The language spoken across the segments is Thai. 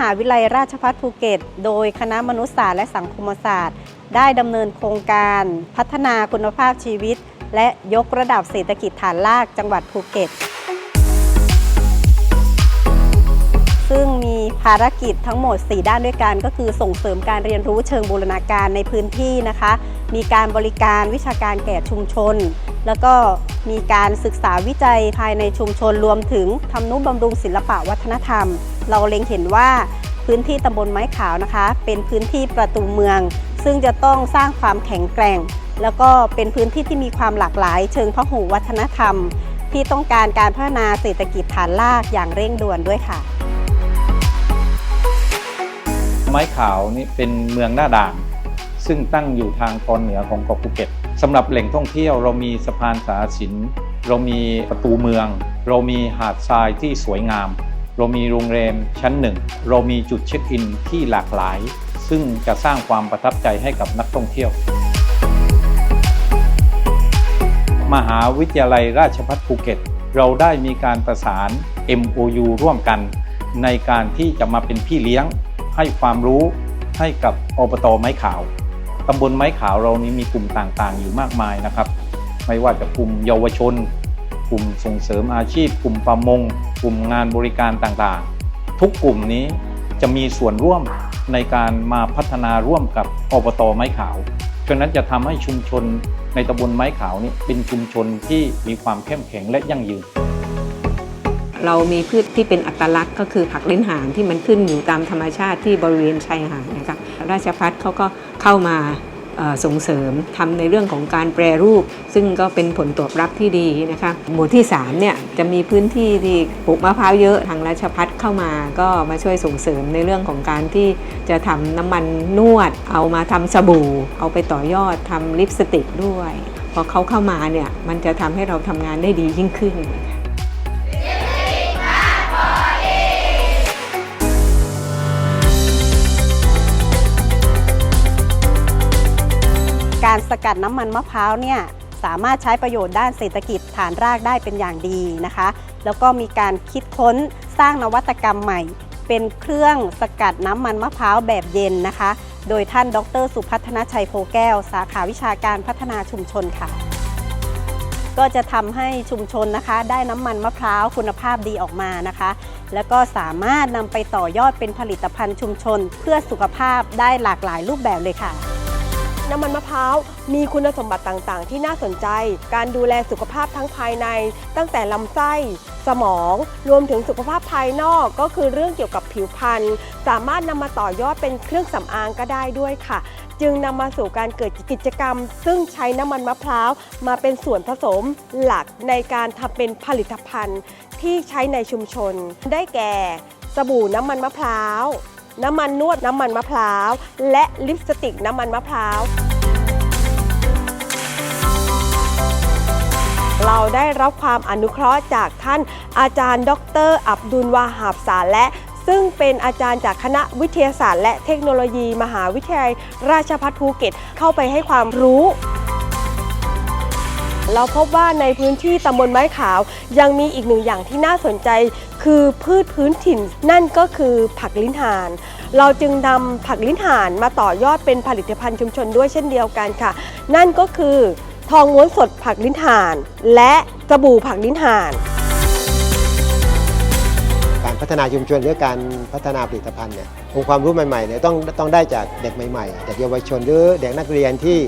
หาวิทยาลัยราชภัฏภูเก็ต โดยคณะมนุษยศาสตร์และสังคมศาสตร์ ได้ดำเนินโครงการพัฒนาคุณภาพชีวิต และยกระดับเศรษฐกิจฐานรากจังหวัดภูเก็ต ซึ่งมีภารกิจทั้งหมด 4 ด้านด้วยกัน ก็คือส่งเสริมการเรียนรู้เชิงบูรณาการในพื้นที่นะคะ มีการบริการวิชาการแก่ชุมชน แล้วก็มีการศึกษาวิจัยภายในชุมชนรวมถึงทำนุบำรุงศิลปะวัฒนธรรม เราเล็งเห็นว่าพื้นที่ตำบลไม้ขาวนะคะ เป็นพื้นที่ประตูเมือง ซึ่งจะต้องสร้างความแข็งแกร่ง แล้วก็เป็นพื้นที่ที่มีความหลากหลาย เชิงพหุวัฒนธรรม ที่ต้องการการพัฒนาเศรษฐกิจฐานรากอย่างเร่งด่วนด้วยค่ะ ไม้ขาวนี่เป็นเมืองหน้าด่านซึ่งตั้งอยู่ทางตอนเหนือของเกาะภูเก็ตสำหรับแหล่งท่องเที่ยวเรามีสะพานสาสิน เรามีประตูเมือง เรามีหาดทรายที่สวยงาม เรามีโรงแรมชั้นหนึ่ง เรามีจุดเช็คอินที่หลากหลาย ซึ่งจะสร้างความประทับใจให้กับนักท่องเที่ยว มหาวิทยาลัยราชภัฏภูเก็ต เราได้มีการประสาน MOU ร่วมกัน ในการที่จะมาเป็นพี่เลี้ยง ให้ความรู้ให้กับอบตไม้ขาวตำบลไม้ขาวเรานี้มีกลุ่มต่างๆ อยู่มากมายนะครับ ไม่ว่าจะกลุ่มเยาวชน กลุ่มส่งเสริมอาชีพ กลุ่มประมง กลุ่มงานบริการต่างๆ ทุกกลุ่มนี้จะมีส่วนร่วมในการมาพัฒนาร่วมกับอบตไม้ขาวฉะนั้นจะทำให้ชุมชนในตำบลไม้ขาวนี้เป็นชุมชนที่มีความเข้มแข็งและยั่งยืน เรามีพืชที่เป็นอัตลักษณ์ก็คือผักเลิ้นหางที่มันขึ้นอยู่ตามธรรมชาติที่บริเวณชายหาดนะคะราชพัฒน์เขาก็เข้ามา ส่งเสริมทำในเรื่องของการแปรรูป ซึ่งก็เป็นผลตอบรับที่ดีนะคะหมู่ที่3เนี่ยจะมีพื้นที่ที่ปลูกมะพร้าวเยอะทางราชพัฒเข้ามาก็มาช่วยส่งเสริมในเรื่องของการที่จะทำน้ำมันนวด เอามาทำสบู่ เอาไปต่อยอดทำลิปสติกด้วย พอเขาเข้ามาเนี่ยมันจะทำให้เราทำงานได้ดียิ่งขึ้น การสกัดน้ำมันมะพร้าวเนี่ยสามารถใช้ประโยชน์ด้านเศรษฐกิจฐานรากได้เป็นอย่างดีนะคะ แล้วก็มีการคิดค้นสร้างนวัตกรรมใหม่ เป็นเครื่องสกัดน้ำมันมะพร้าวแบบเย็นนะคะ โดยท่านดร สุพัฒนชัยโพแก้ว สาขาวิชาการพัฒนาชุมชนค่ะ ก็จะทำให้ชุมชนนะคะ ได้น้ำมันมะพร้าวคุณภาพดีออกมานะคะ แล้วก็สามารถนำไปต่อยอดเป็นผลิตภัณฑ์ชุมชน เพื่อสุขภาพได้หลากหลายรูปแบบเลยค่ะ น้ำมันมะพร้าวมีคุณสมบัติต่างๆ ที่น่าสนใจ การดูแลสุขภาพทั้งภายใน ตั้งแต่ลำไส้ สมอง รวมถึงสุขภาพภายนอกก็คือเรื่องเกี่ยวกับผิวพรรณสามารถนำมาต่อยอดเป็นเครื่องสำอางก็ได้ด้วยค่ะ จึงนำมาสู่การเกิดกิจกรรม ซึ่งใช้น้ำมันมะพร้าวมาเป็นส่วนผสมหลักในการทำเป็นผลิตภัณฑ์ที่ใช้ในชุมชน ได้แก่ สบู่น้ำมันมะพร้าว น้ำมันนวดน้ำมันมะพร้าว และลิปสติกน้ำมันมะพร้าว เราได้รับความอนุเคราะห์จากท่านอาจารย์ ดร อับดุลวาหาบสาและซึ่งเป็นอาจารย์จากคณะวิทยาศาสตร์ และเทคโนโลยี มหาวิทยาลัยราชภัฏภูเก็ตเข้าไปให้ความรู้ เราพบว่าในพื้นที่ตำบลไม้ขาว ยังมีอีกหนึ่งอย่างที่น่าสนใจ คือพืชพื้นถิ่น นั่นก็คือผักลิ้นห่าน เราจึงนำผักลิ้นห่านมาต่อยอดเป็นผลิตภัณฑ์ชุมชนด้วยเช่นเดียวกันค่ะ นั่นก็คือ ทองม้วนสดผักลิ้นห่าน และสบู่ผักลิ้นห่านการพัฒนาชุมชนหรือการพัฒนาผลิตภัณฑ์เนี่ยองค์ความรู้ใหม่ๆเนี่ยต้องต้องได้จากเด็กใหม่ๆจากเยาวชนหรือเด็กนักเรียนที่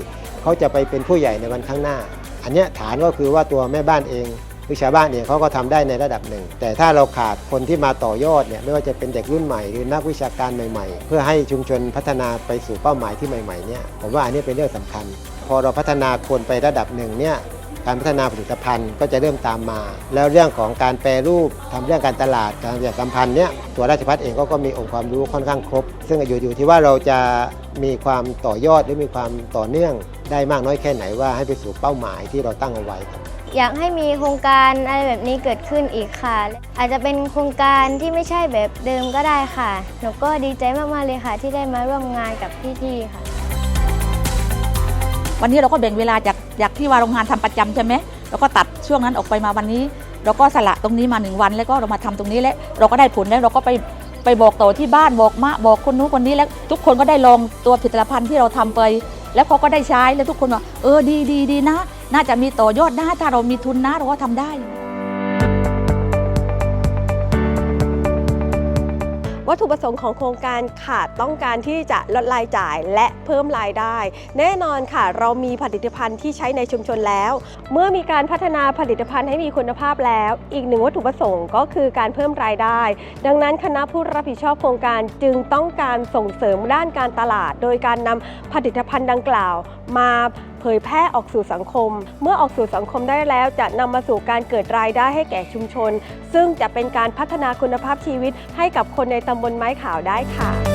เขาจะไปเป็นผู้ใหญ่ในวันข้างหน้า อันนี้ฐานก็คือว่าตัวแม่บ้านเองหรือชาวบ้านเองเขาก็ทำได้ในระดับหนึ่ง แต่ถ้าเราขาดคนที่มาต่อยอดเนี่ยไม่ว่าจะเป็นเด็กรุ่นใหม่หรือนักวิชาการใหม่ๆ เพื่อให้ชุมชนพัฒนาไปสู่เป้าหมายที่ใหม่ๆเนี่ยผมว่าอันนี้เป็นเรื่องสำคัญ พอเราพัฒนาคนไประดับหนึ่งเนี่ย การพัฒนาผลิตภัณฑ์ก็จะเริ่มตามมา แล้วเรื่องของการแปรรูปทำเรื่องการตลาดการประชาสัมพันธ์เนี่ยตัวราชพัฒเองก็ก็มีองค์ความรู้ค่อนข้างครบ ซึ่งอยู่อยู่ที่ว่าเราจะมีความต่อยอดหรือมีความต่อเนื่องได้มากน้อยแค่ไหนว่าให้ไปสู่เป้าหมายที่เราตั้งเอาไว้ครับอยากให้มีโครงการอะไรแบบนี้เกิดขึ้นอีกค่ะ อาจจะเป็นโครงการที่ไม่ใช่แบบเดิมก็ได้ค่ะ หนูก็ดีใจมากๆเลยค่ะ ที่ได้มาร่วมงานกับพี่ๆค่ะ วันนี้เราก็แบ่งเวลาจากจากที่ว่าโรงงานทำประจำใช่ไหมเราก็ตัดช่วงนั้นออกไปมาวันนี้ เราก็สละตรงนี้มาหนึ่งวันแล้วก็เรามาทำตรงนี้แล้วเราก็ได้ผลแล้วเราก็ไปไปบอกต่อที่บ้านบอกมะบอกคนนู้นคนนี้แล้วทุกคนก็ได้ลองตัวผลิตภัณฑ์ที่เราทำไป แล้วเขาก็ได้ใช้แล้วทุกคนว่าเออดีดีดีนะ น่าจะมีต่อยอดนะถ้าเรามีทุนนะเราก็ทำได้ วัตถุประสงค์ของโครงการค่ะต้องการที่จะลดรายจ่ายและเพิ่มรายได้ แน่นอนค่ะ เรามีผลิตภัณฑ์ที่ใช้ในชุมชนแล้ว เมื่อมีการพัฒนาผลิตภัณฑ์ให้มีคุณภาพแล้ว อีกหนึ่งวัตถุประสงค์ก็คือการเพิ่มรายได้ ดังนั้นคณะผู้รับผิดชอบโครงการจึงต้องการส่งเสริมด้านการตลาด โดยการนำผลิตภัณฑ์ดังกล่าว มา เผยแพร่ออกสู่สังคม เมื่อออกสู่สังคมได้แล้วจะนำมาสู่การเกิดรายได้ให้แก่ชุมชน ซึ่งจะเป็นการพัฒนาคุณภาพชีวิตให้กับคนในตำบลไม้ขาวได้ค่ะ